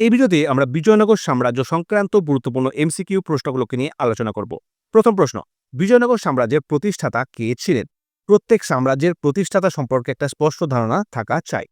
এই ভিডিওতে আমরা বিজয়নগর সাম্রাজ্য সংক্রান্ত গুরুত্বপূর্ণ এমসিকিউ প্রশ্নগুলোকে নিয়ে আলোচনা করব। প্রথম প্রশ্ন, বিজয়নগর সাম্রাজ্যের প্রতিষ্ঠাতা কে ছিলেন? প্রত্যেক সাম্রাজ্যের প্রতিষ্ঠাতা সম্পর্কে একটা স্পষ্ট ধারণা থাকা চাই।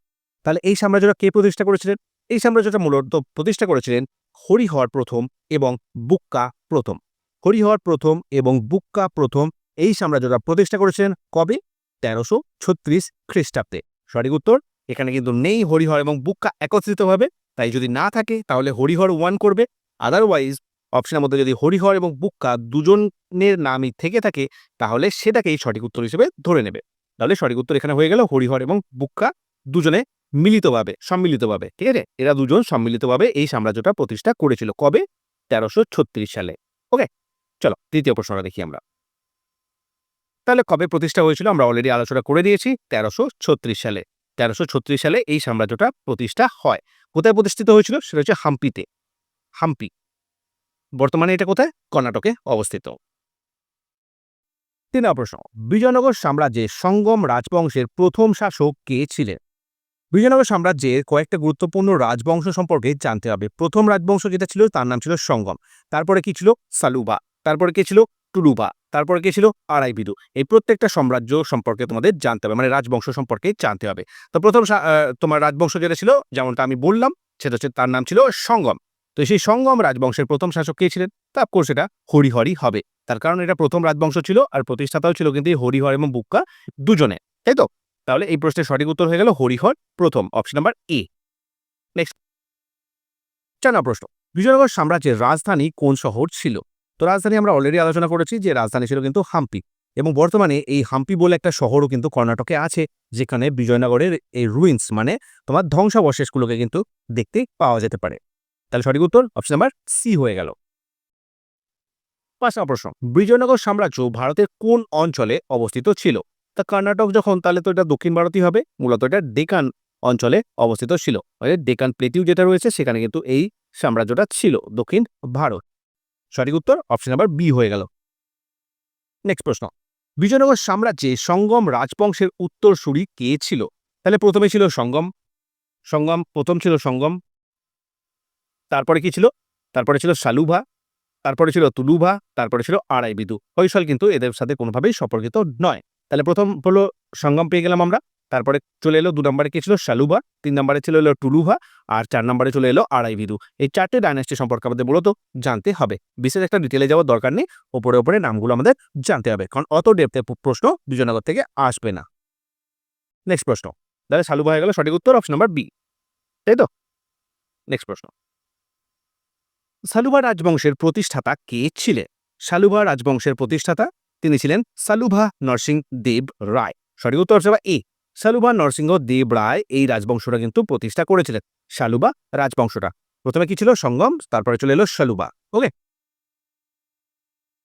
তাহলে এই সাম্রাজ্যটা কে প্রতিষ্ঠা করেছিলেন? এই সাম্রাজ্যটা মূলত প্রতিষ্ঠা করেছিলেন হরিহর প্রথম এবং বুক্কা প্রথম। হরিহর প্রথম এবং বুক্কা প্রথম এই সাম্রাজ্যটা প্রতিষ্ঠা করেছিলেন কবে? তেরোশো ছত্রিশ খ্রিস্টাব্দে। সঠিক উত্তর, এখানে কিন্তু নেই হরিহর এবং বুক্কা একত্রিতভাবে। তাই যদি না থাকে, তাহলে হরিহর ওয়ান করবে। আদারওয়াইজ অপশনের মধ্যে যদি হরিহর এবং বুক্কা দুজনের নামই থেকে থাকে, তাহলে সেটাকেই সঠিক উত্তর হিসেবে ধরে নেবে। তাহলে সঠিক উত্তর এখানে হয়ে গেল, হরিহর এবং বুক্কা দুজনে মিলিতভাবে, সম্মিলিতভাবে, ঠিক আছে? এরা দুজন সম্মিলিতভাবে এই সাম্রাজ্যটা প্রতিষ্ঠা করেছিল। কবে? তেরোশো সালে। ওকে, চলো, তৃতীয় প্রশ্নটা দেখি আমরা। তাহলে কবে প্রতিষ্ঠা হয়েছিল? আমরা অলরেডি আলোচনা করে দিয়েছি, তেরোশো সালে। তেরোশো ছত্রিশ সালে এই সাম্রাজ্যটা প্রতিষ্ঠা হয়। কোথায় প্রতিষ্ঠিত হয়েছিল? সেটা হচ্ছে হাম্পিতে। হাম্পি। বর্তমানে এটা কোথায়? কর্ণাটকে অবস্থিত। তিন প্রশ্ন। বিজয়নগর সাম্রাজ্যের সঙ্গম রাজবংশের প্রথম শাসক কে ছিলেন? বিজয়নগর সাম্রাজ্যের কয়েকটা গুরুত্বপূর্ণ রাজবংশ সম্পর্কে জানতে হবে। প্রথম রাজবংশ যেটা ছিল, তার নাম ছিল সঙ্গম। তারপরে কি ছিল? সালুবা। তারপরে কে ছিল? টুলুবা। তারপরে কে ছিল? আড়াইবিদু এই প্রত্যেকটা সাম্রাজ্য সম্পর্কে তোমাদের জানতে হবে মানে রাজবংশ সম্পর্কে জানতে হবে। তো প্রথম তোমার রাজবংশ যেটা ছিল, যেমনটা আমি বললাম, সেটা হচ্ছে তার নাম ছিল সঙ্গম। তো সেই সঙ্গম রাজবংশের প্রথম শাসক কে ছিলেন? তা অফকোর্স এটা হরিহরই হবে। তার কারণ এটা প্রথম রাজবংশ ছিল আর প্রতিষ্ঠাতাও ছিল কিন্তু এই হরিহর এবং বুক্কা দুজনে। তাই তো? তাহলে এই প্রশ্নের সঠিক উত্তর হয়ে গেল হরিহর প্রথম অপশন নাম্বার এ নেক্সট চার প্রশ্ন। বিজয়নগর সাম্রাজ্যের রাজধানী কোন শহর ছিল? তো রাজধানী আমরা অলরেডি আলোচনা করেছি যে রাজধানী ছিল কিন্তু হাম্পি এবং বর্তমানে এই হাম্পি বলে একটা শহরও কিন্তু কর্ণাটকে আছে, যেখানে বিজয়নগরের এই রুইন্স মানে তোমার ধ্বংসাবশেষগুলোকে কিন্তু দেখতে পাওয়া যেতে পারে। তাহলে সঠিক উত্তর অপশন নাম্বার সি হয়ে গেল। পাঁচ প্রশ্ন, বিজয়নগর সাম্রাজ্য ভারতের কোন অঞ্চলে অবস্থিত ছিল? তা কর্ণাটক যখন, তাহলে তো এটা দক্ষিণ ভারতই হবে, মূলত এটা ডেকান অঞ্চলে অবস্থিত ছিল। ডেকান প্লেটিউ যেটা রয়েছে, সেখানে কিন্তু এই সাম্রাজ্যটা ছিল দক্ষিণ ভারত। সঠিক উত্তর অপশন নাম্বার বি হয়ে গেল। নেক্সট প্রশ্ন। বিজয়নগর সাম্রাজ্যে সঙ্গম রাজবংশের উত্তরসূরি কে ছিল? তাহলে প্রথমে ছিল সঙ্গম। সঙ্গম, প্রথম ছিল সঙ্গম। তারপরে কি ছিল? তারপরে ছিল সালুভা। তারপরে ছিল তুলুভা। তারপরে ছিল আড়াই বিদু। হৈসল কিন্তু এদের সাথে কোনোভাবেই সম্পর্কিত নয়। তাহলে প্রথম হলো সঙ্গম পেয়ে গেলাম আমরা। তারপরে চলে এলো দু নম্বরে কি ছিল? শালুভা তিন নম্বরে ছিল এলো টুলুভা আর চার নম্বরে চলে এলো আড়াই বিদু এই চারটে ডাইনাস্টি সম্পর্কে আমাদের মূলত জানতে হবে। বিশেষ একটা ডিটেলে যাওয়ার দরকার নেই। ওপরে ওপরে নামগুলো আমাদের জানতে হবে। কারণ অত ডেপথে প্রশ্ন বিজয়নগর থেকে আসবে না। নেক্সট প্রশ্ন। তাহলে শালুভা হয়ে গেল সঠিক উত্তর অপশন নাম্বার বি তাই তো? নেক্সট প্রশ্ন। সালুভা রাজবংশের প্রতিষ্ঠাতা কে ছিলেন? সালুভা রাজবংশের প্রতিষ্ঠাতা তিনি ছিলেন সালুভা নরসিং দেব রায়। সঠিক উত্তর হচ্ছে এ সালুভা নরসিংহ দেব রায় এই রাজবংশটা কিন্তু প্রতিষ্ঠা করেছিলেন। শালুবা রাজবংশটা। প্রথমে কি ছিল? সঙ্গম, তারপরে চলে এলো শালুবা ওকে?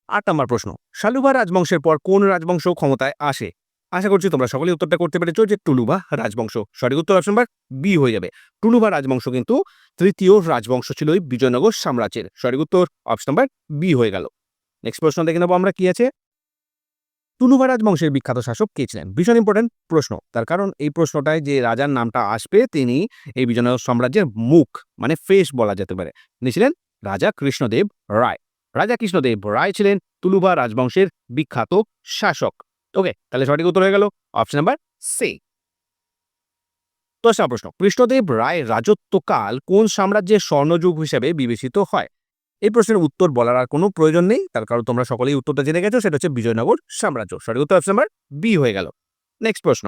আট নম্বর প্রশ্ন। শালুবা রাজবংশের পর কোন রাজবংশ ক্ষমতায় আসে? আশা করছি তোমরা সকলেই উত্তরটা করতে পেরেছ যে টুলুবা রাজবংশ। সঠিক উত্তর অপশন নাম্বার বি হয়ে যাবে। টুলুবা রাজবংশ কিন্তু তৃতীয় রাজবংশ ছিল এই বিজয়নগর সাম্রাজ্যের। সঠিক উত্তর অপশন নাম্বার বি হয়ে গেল। নেক্সট প্রশ্ন দেখে নেব আমরা কি আছে? তুলুভা রাজবংশের বিখ্যাত শাসক কে ছিলেন? ভীষণ ইম্পর্টেন্ট প্রশ্ন। তার কারণ এই প্রশ্নটায় যে রাজার নামটা আসবে, তিনি এই বিজয়নগর সাম্রাজ্যের মুখ মানে ফেস বলা যেতে পারে। তিনি ছিলেন রাজা কৃষ্ণদেব রায়। রাজা কৃষ্ণদেব রায় ছিলেন তুলুভা রাজবংশের বিখ্যাত শাসক। ওকে তাহলে সঠিক উত্তর হয়ে গেল। অপশন নাম্বার সি দশ নম্বর প্রশ্ন। কৃষ্ণদেব রায় রাজত্বকাল কোন সাম্রাজ্যের স্বর্ণযুগ হিসেবে বিবেচিত হয়? এই প্রশ্নের উত্তর বলার আর কোনো প্রয়োজন নেই। তার কারণ তোমরা সকলেই উত্তরটা জেনে গেছো, সেটা হচ্ছে বিজয়নগর সাম্রাজ্য। সঠিক উত্তর অপশন নাম্বার বি হয়ে গেল। নেক্সট প্রশ্ন।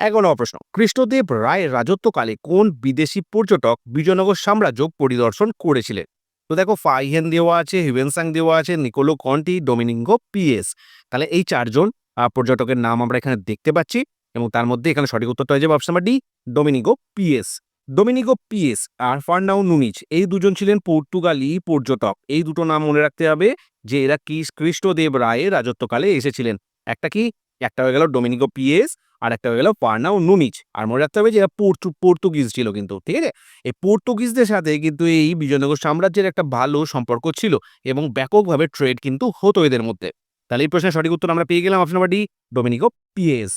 এগারো নম্বর প্রশ্ন। কৃষ্ণদেব রায়ের রাজত্বকালে কোন বিদেশি পর্যটক বিজয়নগর সাম্রাজ্য পরিদর্শন করেছিলেন? তো দেখো, ফাইহেন দেওয়া আছে হিভেনসাং দেওয়া আছে, নিকোলো কন্টি, ডোমিনিঙ্গো, পিএস। তাহলে এই চারজন পর্যটকের নাম আমরা এখানে দেখতে পাচ্ছি এবং তার মধ্যে এখানে সঠিক উত্তরটা হয়ে যাবে option number D Domingo Paes. Domingo Paes আর ফার্নাও নুনিচ এই দুজন ছিলেন পর্তুগালি পর্যটক। এই দুটো নাম মনে রাখতে হবে যে এরা কি কৃষ্ণদেব রায়ের রাজত্বকালে এসেছিলেন। একটা কি? একটা হয়ে গেল ডোমিনিগো পিএস আর একটা হয়ে গেল ফার্নাও নুনিচ আর মনে রাখতে হবে যে এরা পর্তু পর্তুগিজ ছিল কিন্তু, ঠিক আছে? এই পর্তুগিজদের সাথে কিন্তু এই বিজয়নগর সাম্রাজ্যের একটা ভালো সম্পর্ক ছিল এবং ব্যাপকভাবে ট্রেড কিন্তু হতো এদের মধ্যে। তাহলে এই প্রশ্নের সঠিক উত্তর আমরা পেয়ে গেলাম option number D Domingo Paes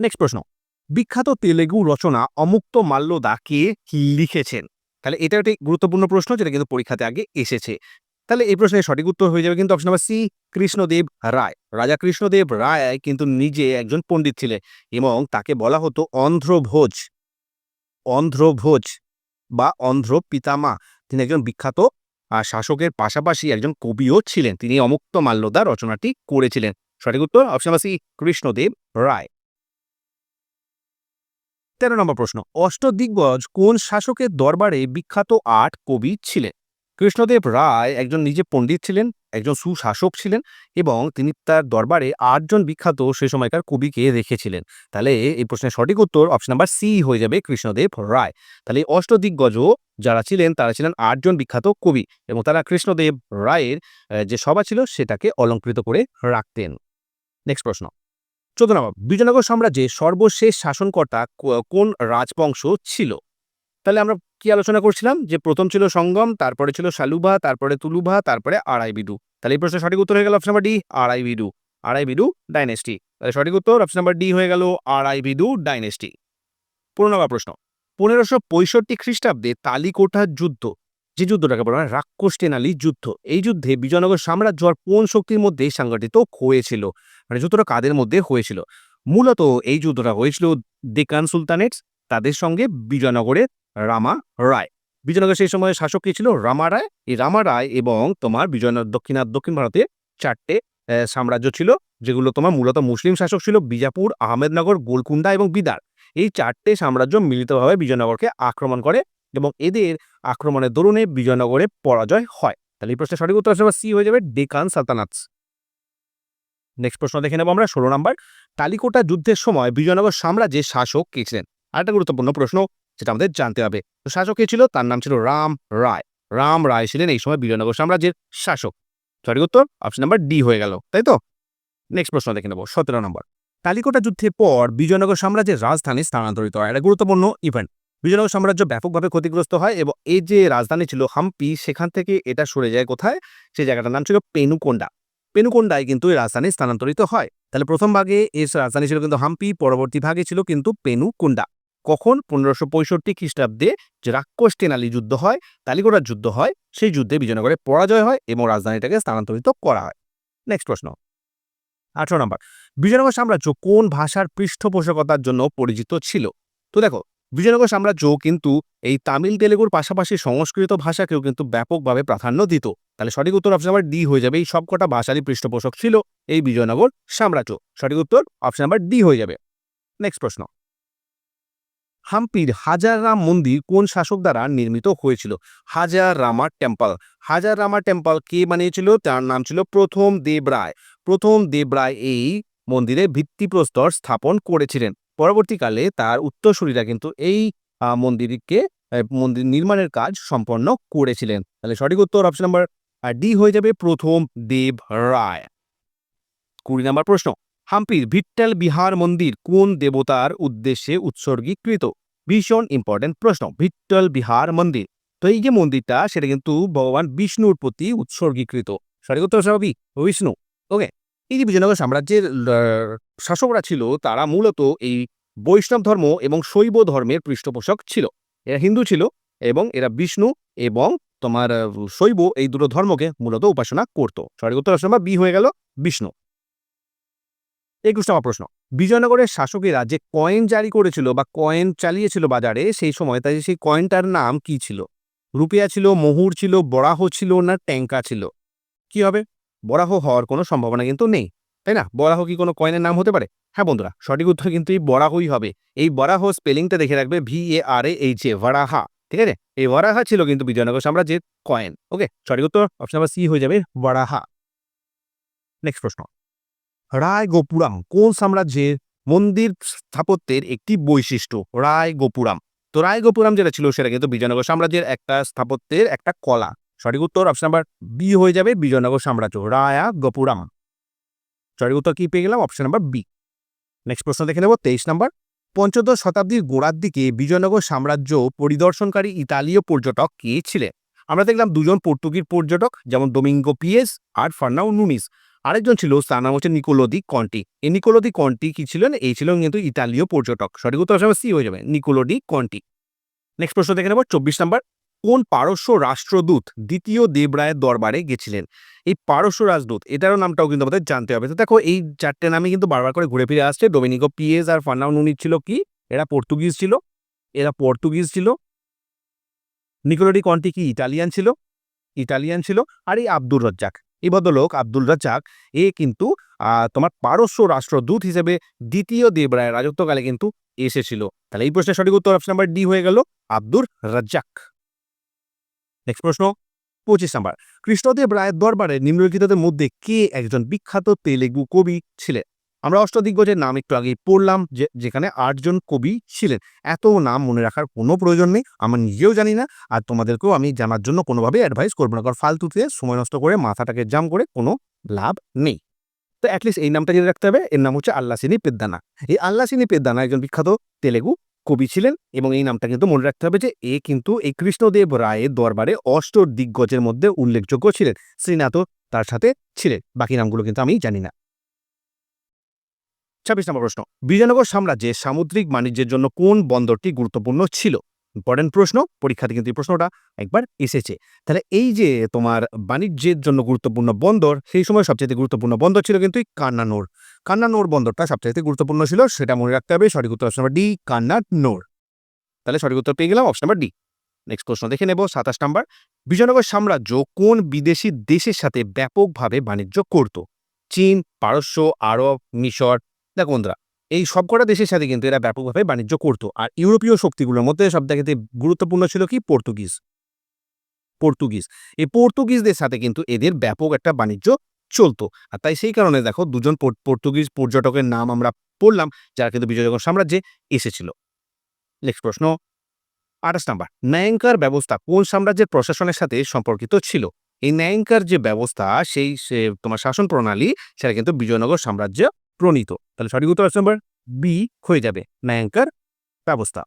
next প্রশ্ন। বিখ্যাত তেলেগু রচনা অমুক্ত মাল্যদা কে লিখেছেন? তাহলে এটা একটি গুরুত্বপূর্ণ প্রশ্ন যেটা কিন্তু পরীক্ষাতে আগে এসেছে। তাহলে এই প্রশ্নের সঠিক উত্তর হয়ে যাবে কিন্তু option number C Krishnadeva Raya. Raja Krishnadeva Raya কিন্তু নিজে একজন পণ্ডিত ছিলেন এবং তাকে বলা হতো অন্ধ্রভোজ। অন্ধ্রভোজ বা অন্ধ্র পিতামা তিনি একজন বিখ্যাত শাসকের পাশাপাশি একজন কবিও ছিলেন। তিনি অমুক্ত মাল্যদা রচনাটি করেছিলেন। সঠিক উত্তর option number C Krishnadeva Raya. তেরো নম্বর প্রশ্ন অষ্টদিগ্গজ কোন শাসকের দরবারে বিখ্যাত আট কবি ছিলেন? কৃষ্ণদেব রায় একজন নিজে পণ্ডিত ছিলেন, একজন সুশাসক ছিলেন এবং তিনি তার দরবারে আটজন বিখ্যাত সে সময়কার কবিকে রেখেছিলেন। তাহলে এই প্রশ্নের সঠিক উত্তর অপশন নাম্বার সি হয়ে যাবে কৃষ্ণদেব রায়। তাহলে অষ্টদিগ্গজ যারা ছিলেন, তারা ছিলেন আটজন বিখ্যাত কবি এবং তারা কৃষ্ণদেব রায়ের যে সভা ছিল সেটাকে অলঙ্কৃত করে রাখতেন। নেক্সট প্রশ্ন চোদ্দ নম্বর বিজয়নগর সাম্রাজ্যে সর্বশেষ শাসনকর্তা কোন রাজবংশ ছিল? তাহলে আমরা কি আলোচনা করছিলাম? যে প্রথম ছিল সঙ্গম, তারপরে ছিল শালুভা, তারপরে তুলুভা, তারপরে আড়াই বিদু। তাহলে এই প্রশ্নের সঠিক উত্তর হয়ে গেল অপশন নাম্বার ডি আড়াই বিদু। আড়াই বিদু ডাইনেস্টি তাহলে সঠিক উত্তর অপশন নাম্বার ডি হয়ে গেল আড়াই বিদু ডাইনেস্টি পনেরো নম্বর প্রশ্ন, পনেরোশো পঁয়ষট্টি খ্রিস্টাব্দে তালিকোঠার যুদ্ধ যে যুদ্ধটাকে বলা হয় রাক্ষস টেনালি যুদ্ধ। এই যুদ্ধে বিজয়নগর সাম্রাজ্য আর কোন শক্তির মধ্যে সংগঠিত হয়েছিল? মানে যুদ্ধটা কাদের মধ্যে হয়েছিল? মূলত এই যুদ্ধটা হয়েছিল ডেকান সুলতানেট, তাদের সঙ্গে বিজয়নগরের রামা রায়। বিজয়নগর সেই সময় শাসক কে ছিল? রামা রায়। এই রামা রায় এবং তোমার বিজয়নগর দক্ষিণা দক্ষিণ ভারতে চারটে সাম্রাজ্য ছিল, যেগুলো তোমার মূলত মুসলিম শাসক ছিল বিজাপুর, আহমেদনগর গোলকুন্ডা এবং বিদার। এই চারটে সাম্রাজ্য মিলিতভাবে বিজয়নগরকে আক্রমণ করে এবং এদের আক্রমণের দরুনে বিজয়নগরে পরাজয় হয়। তাহলে এই প্রশ্নের সঠিক উত্তর আসলে সি হয়ে যাবে ডেকান সালতানাতস নেক্সট প্রশ্ন দেখে নেব আমরা, ষোলো নম্বর। তালিকোটা যুদ্ধের সময় বিজয়নগর সাম্রাজ্যের শাসক কে ছিলেন? আরেকটা গুরুত্বপূর্ণ প্রশ্ন যেটা আমাদের জানতে হবে। তো শাসক কে ছিল? তার নাম ছিল রাম রায়। রাম রায় ছিলেন এই সময় বিজয়নগর সাম্রাজ্যের শাসক। সঠিক উত্তর? অপশন নাম্বার ডি হয়ে গেল। তাই তো? নেক্সট প্রশ্ন দেখে নেব, সতেরো নম্বর। তালিকোটা যুদ্ধের পর বিজয়নগর সাম্রাজ্যের রাজধানী স্থানান্তরিত হয়। এটা গুরুত্বপূর্ণ ইভেন্ট বিজয়নগর সাম্রাজ্য ব্যাপকভাবে ক্ষতিগ্রস্ত হয় এবং এই যে রাজধানী ছিল হাম্পি, সেখান থেকে এটা সরে যায় কোথায়? সেই জায়গাটার নাম ছিল পেনুকোন্ডা। পেনুকোন্ডায় কিন্তু এই রাজধানী স্থানান্তরিত হয়। তাহলে প্রথম ভাগে এর রাজধানী ছিল কিন্তু হাম্পি, পরবর্তী ভাগে ছিল কিন্তু পেনুকুন্ডা। কখন? পনেরোশো পঁয়ষট্টি খ্রিস্টাব্দে যে রাক্ষস টেনালি যুদ্ধ হয় তালিগোড়ার যুদ্ধ হয়, সেই যুদ্ধে বিজয়নগরে পরাজয় হয় এবং রাজধানীটাকে স্থানান্তরিত করা হয়। নেক্সট প্রশ্ন। আঠারো নম্বর। বিজয়নগর সাম্রাজ্য কোন ভাষার পৃষ্ঠপোষকতার জন্য পরিচিত ছিল? তো দেখো বিজয়নগর সাম্রাজ্য কিন্তু এই তামিল তেলেগুর পাশাপাশি সংস্কৃত ভাষাকেও কিন্তু ব্যাপকভাবে প্রাধান্য দিত। তাহলে সঠিক উত্তর অপশন নাম্বার ডি হয়ে যাবে। এই সবকটা ভাষারই পৃষ্ঠপোষক ছিল এই বিজয়নগর সাম্রাজ্য। সঠিক উত্তর অপশন নাম্বার ডি হয়ে যাবে। নেক্সট প্রশ্ন। হাম্পির হাজার রাম মন্দির কোন শাসক দ্বারা নির্মিত হয়েছিল? হাজার রামা টেম্পল। হাজার রামা টেম্পল কে বানিয়েছিল? তার নাম ছিল প্রথম দেব রায়। প্রথম দেব রায় এই মন্দিরে ভিত্তিপ্রস্তর স্থাপন করেছিলেন। পরবর্তীকালে তার উত্তরসূরিরা কিন্তু এই মন্দিরকে মন্দির নির্মাণের কাজ সম্পন্ন করেছিলেন। তাহলে সঠিক উত্তর অপশন নাম্বার ডি হয়ে যাবে প্রথম দেব রায়। কুড়ি নম্বর প্রশ্ন, হাম্পির ভিট্টাল বিহার মন্দির কোন দেবতার উদ্দেশ্যে উৎসর্গীকৃত? ভীষণ ইম্পর্টেন্ট প্রশ্ন, ভিট্টল বিহার মন্দির। তো এই যে মন্দিরটা, সেটা কিন্তু ভগবান বিষ্ণুর প্রতি উৎসর্গীকৃত। সঠিক উত্তর স্বাভাবিক বিষ্ণু। ওকে এই যে বিজয়নগর সাম্রাজ্যের শাসকরা ছিল, তারা মূলত এই বৈষ্ণব ধর্ম এবং শৈব ধর্মের পৃষ্ঠপোষক ছিল। এরা হিন্দু ছিল এবং এরা বিষ্ণু এবং তোমার শৈব এই দুটো ধর্মকে মূলত উপাসনা করত। সঠিক উত্তর নাম্বার বি হয়ে গেল বিষ্ণু। একুশ নম্বর প্রশ্ন। বিজয়নগরের শাসকেরা যে কয়েন জারি করেছিল বা কয়েন চালিয়েছিল বাজারে, সেই সময় তাই সেই কয়েনটার নাম কি ছিল? রুপিয়া ছিল, মহুর ছিল, বরাহ ছিল না ট্যাঙ্কা ছিল। কি হবে? বরাহ হওয়ার কোনো সম্ভাবনা কিন্তু নেই, তাই না? বরাহ কি কোনো কয়েনের নাম হতে পারে? হ্যাঁ বন্ধুরা, সঠিক উত্তর কিন্তু এই বরাহই হবে। এই বরাহ স্পেলিংটা দেখে রাখবে V A R A H A ভারাহা ঠিক আছে? এই ওয়ারাহা ছিল কিন্তু বিজয়নগর সাম্রাজ্যের কয়েন ওকে সঠিক উত্তর অপশন নাম্বার সি হয়ে যাবে ওয়ারাহা নেক্সট প্রশ্ন। রায় গোপুরাম কোন সাম্রাজ্যের মন্দির স্থাপত্যের একটি বৈশিষ্ট্য? রায় গোপুরাম তো রায় গোপুরাম যেটা ছিল সেটা কিন্তু বিজয়নগর সাম্রাজ্যের একটা স্থাপত্যের একটা কলা। সঠিক উত্তর অপশন নাম্বার বি হয়ে যাবে বিজয়নগর সাম্রাজ্য, রায়া গোপুরাম। সঠিক উত্তর কি পেয়ে গেলাম? অপশন নাম্বার বি নেক্সট প্রশ্ন দেখে নেব, তেইশ নাম্বার পঞ্চদশ শতাব্দীর গোড়ার দিকে বিজয়নগর সাম্রাজ্য পরিদর্শনকারী ইতালীয় পর্যটক কে ছিলেন? আমরা দেখলাম দুজন পর্তুগিজ পর্যটক, যেমন ডোমিঙ্গো পিয়েস আর ফার্নাও নুনিস আরেকজন ছিল, তার নাম হচ্ছে নিকোলোদি কন্টি এই নিকোলোদি কন্টি কি ছিলেন? এই ছিলেন কিন্তু ইতালীয় পর্যটক। সঠিক উত্তর সি হয়ে যাবে নিকোলোডি কন্টি নেক্সট প্রশ্ন দেখে নেব, চব্বিশ নাম্বার কোন পারস্য রাষ্ট্রদূত দ্বিতীয় দেবরায়ের দরবারে গেছিলেন? এই পারস্য রাজদূত, এটারও নামটাও কিন্তু আমাদের জানতে হবে। তো দেখো, এই চারটে নামে কিন্তু বারবার করে ঘুরে ফিরে আসছে। ডোমিনিকো পিএস আর ফার্নাও নুনির ছিল কি? এরা পর্তুগিজ ছিল। এরা পর্তুগিজ ছিল। নিকোলোডি কন্টি কি? ইটালিয়ান ছিল। ইটালিয়ান ছিল। আর এই আব্দুর রজ্জাক, এই ভদ্রলোক আব্দুল রাজ্জাক, এ কিন্তু তোমার পারস্য রাষ্ট্রদূত হিসেবে দ্বিতীয় দেবরায়ের রাজত্বকালে কিন্তু এসেছিল। তাহলে এই প্রশ্নের সঠিক উত্তর অপশন নাম্বার ডি হয়ে গেল আব্দুর রাজ্জাক। নেক্সট প্রশ্ন, পঁচিশ নাম্বার। কৃষ্ণদেব রায়ের দরবারে নিম্নলিখিতদের মধ্যে কে একজন বিখ্যাত তেলেগু কবি ছিলেন? আমরা অষ্টদিগ্গজের নাম একটু আগেই পড়লাম, যে, যেখানে আটজন কবি ছিলেন। এত নাম মনে রাখার কোনো প্রয়োজন নেই, আমার নিজেও জানি না, আর তোমাদেরকেও আমি জানার জন্য কোনোভাবে অ্যাডভাইস করব না, কারণ ফালতুতে সময় নষ্ট করে, মাথাটাকে জাম করে কোনো লাভ নেই। তো অ্যাটলিস্ট এই নামটা জেনে রাখতে হবে, এর নাম হচ্ছে আল্লাসিনী পেদ্দানা। এই আল্লাসিনী পেদ্দানা একজন বিখ্যাত তেলেগু কবি ছিলেন এবং এই নামটা কিন্তু মনে রাখতে হবে যে এ কিন্তু এই কৃষ্ণদেব রায়ের দরবারে অষ্ট দিগ্গজের মধ্যে উল্লেখযোগ্য ছিলেন। শ্রীনাথ তার সাথে ছিলেন, বাকি নামগুলো কিন্তু আমি জানি না। ছাব্বিশ নম্বর প্রশ্ন, বিজয়নগর সাম্রাজ্যে সামুদ্রিক বাণিজ্যের জন্য কোন বন্দরটি গুরুত্বপূর্ণ ছিল? ইম্পর্টেন্ট প্রশ্ন, পরীক্ষাতে কিন্তু এই প্রশ্নটা একবার এসেছে। তাহলে এই যে তোমার বাণিজ্যের জন্য গুরুত্বপূর্ণ বন্দর, সেই সময় সবচেয়ে গুরুত্বপূর্ণ বন্দর ছিল কিন্তু এই কান্নানোর কান্নানোর বন্দরটা সবচেয়ে গুরুত্বপূর্ণ ছিল, সেটা মনে রাখতে হবে, সঠিক উত্তর অপশন নাম্বার ডি কান্নানোর তাহলে সঠিক উত্তর পেয়ে গেলাম অপশন নাম্বার ডি নেক্সট প্রশ্ন দেখে নেব, সাতাশ নাম্বার। বিজয়নগর সাম্রাজ্য কোন বিদেশি দেশের সাথে ব্যাপকভাবে বাণিজ্য করত? চীন, পারস্য, আরব, মিশর, দেখো বন্ধুরা এই সবকটা দেশের সাথে কিন্তু এরা ব্যাপকভাবে বাণিজ্য করত। আর ইউরোপীয় শক্তিগুলোর মধ্যে সব থেকে গুরুত্বপূর্ণ ছিল কি? পর্তুগিজ। পর্তুগিজ। এই পর্তুগিজদের সাথে কিন্তু এদের ব্যাপক একটা বাণিজ্য চলতো। আর তাই সেই কারণে দেখো দুজন পর্তুগিজ পর্যটকের নাম আমরা পড়লাম, যারা কিন্তু বিজয়নগর সাম্রাজ্যে এসেছিল। নেক্সট প্রশ্ন। আঠাশ নাম্বার। ন্যায়ঙ্কার ব্যবস্থা কোন সাম্রাজ্যের প্রশাসনের সাথে সম্পর্কিত ছিল? এই ন্যায়ঙ্কার যে ব্যবস্থা, সেই তোমার শাসন প্রণালী, সেটা কিন্তু বিজয়নগর সাম্রাজ্য প্রণীত। তাহলে সঠিক উত্তর নাম্বার বি হয়ে যাবে ন্যায়ঙ্কার ব্যবস্থা।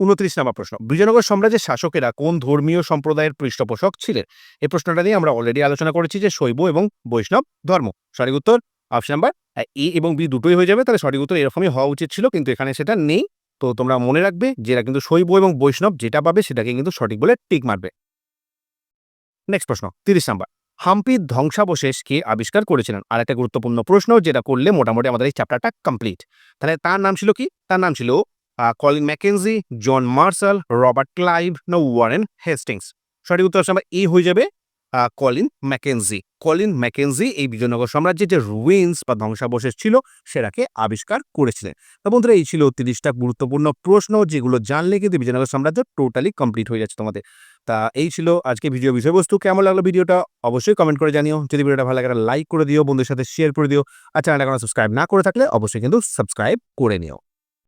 উনত্রিশ নম্বর প্রশ্ন। বিজয়নগর সাম্রাজ্যের শাসকেরা কোন ধর্মীয় সম্প্রদায়ের পৃষ্ঠপোষক ছিলেন? এই প্রশ্নটা নিয়ে আমরা অলরেডি আলোচনা করেছি যে শৈব এবং বৈষ্ণব ধর্ম। সঠিক উত্তর অপশন নাম্বার এ এবং বি দুটোই হয়ে যাবে। তাহলে সঠিক উত্তর এরকমই হওয়া উচিত ছিল, কিন্তু এখানে সেটা নেই। তো তোমরা মনে রাখবে যে এরা কিন্তু শৈব এবং বৈষ্ণব যেটা পাবে সেটাকে কিন্তু সঠিক বলে টিক মারবে। নেক্সট প্রশ্ন, তিরিশ নাম্বার। হাম্পির ধ্বংসাবশেষকে আবিষ্কার করেছিলেন। আর একটা গুরুত্বপূর্ণ প্রশ্ন যেটা করলে মোটামুটি আমাদের এই চ্যাপ্টারটা কমপ্লিট তাহলে তার নাম ছিল কি? তার নাম ছিল Colin Mackenzie, John Marshall, Robert Clive, না, ওয়ারেন হেস্টিংস। সঠিক উত্তর আমরা এ হয়ে যাবে। Colin McKenzie. কলিন ম্যাকেনজি এই বিজয়নগর সাম্রাজ্যের যে রুইন্স বা ধ্বংসাবশেষ ছিল, সেটাকে আবিষ্কার করেছিলেন। তা বন্ধুরা, এই ছিল তিরিশটা গুরুত্বপূর্ণ প্রশ্ন, যেগুলো জানলে কিন্তু বিজয়নগর সাম্রাজ্য টোটালি কমপ্লিট হয়ে যাচ্ছে তোমাদের। তা এই ছিল আজকে ভিডিও বিষয়বস্তু, কেমন লাগল ভিডিওটা? অবশ্যই কমেন্ট করে জানিও। যদি ভিডিওটা ভালো লাগে লাইক করে দিও, বন্ধুদের সাথে শেয়ার করে দিও। আর চ্যানেলটা কোনো সাবস্ক্রাইব না করে থাকলে অবশ্যই কিন্তু সাবস্ক্রাইব করে নিও।